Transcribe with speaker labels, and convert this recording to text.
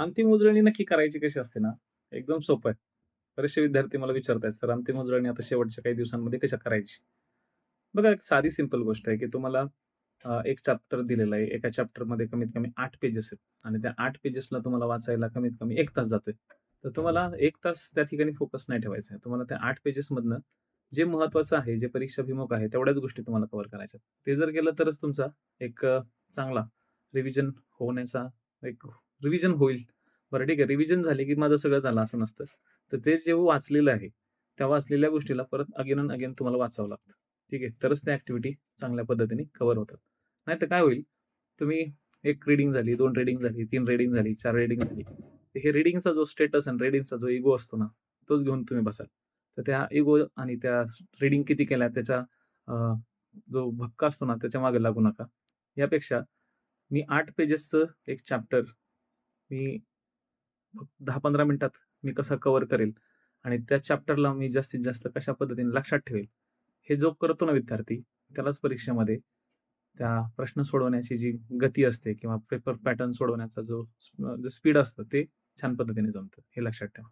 Speaker 1: अंतिम उजळणी नक्की करायची कशी असते ना, एकदम सोपं आहे. बरेचसे विद्यार्थी मला विचारतायत, "सर अंतिम उजळणी आता शेवटच्या काही दिवसांमध्ये कशा करायची?" बघा एक साधी सिंपल गोष्ट आहे, की तुम्हाला एक चॅप्टर दिलेला आहे. एका चॅप्टरमध्ये कमीत कमी आठ पेजेस आहेत आणि त्या आठ पेजेसला तुम्हाला वाचायला कमीत कमी एक तास जातोय. तर तुम्हाला एक तास त्या ठिकाणी फोकस नाही ठेवायचा आहे. तुम्हाला त्या आठ पेजेसमधनं जे महत्त्वाचं आहे, जे परीक्षाभिमुख आहे, तेवढ्याच गोष्टी तुम्हाला कव्हर करायच्या आहेत. ते जर केलं तरच तुमचा एक चांगला रिव्हिजन होण्याचा एक रिव्हिजन होईल. बरं ठीक आहे, रिव्हिजन झाले की माझं सगळं झालं असं नसतं. तर ते जेव्हा वाचलेलं आहे, त्या वाचलेल्या गोष्टीला परत अगेन अँड अगेन तुम्हाला वाचावं लागतं. ठीक आहे. तरच त्या ॲक्टिव्हिटी चांगल्या पद्धतीने कव्हर होतात. नाहीतर काय होईल, तुम्ही एक रीडिंग झाली, दोन रीडिंग झाली, तीन रीडिंग झाली, चार रीडिंग झाली. हे रीडिंगचा जो स्टेटस आणि रीडिंगचा जो इगो असतो ना, तोच घेऊन तुम्ही बसाल. तर त्या इगो आणि त्या रीडिंग किती केल्या त्याच्या जो भपका असतो ना, त्याच्यामागे लागू नका. यापेक्षा मी आठ पेजेसचं एक चॅप्टर मी दहा पंधरा मिनटात मी कसं कवर करेल आणि त्या चॅप्टरला मी जास्तीत जास्त कशा पद्धतीने लक्षात ठेवेल, हे जो करतो ना विद्यार्थी, त्यालाच परीक्षेमध्ये त्या प्रश्न सोडवण्याची जी गती असते किंवा पेपर पॅटर्न सोडवण्याचा जो जो स्पीड असतं, ते छान पद्धतीने जमतं. हे लक्षात ठेवा.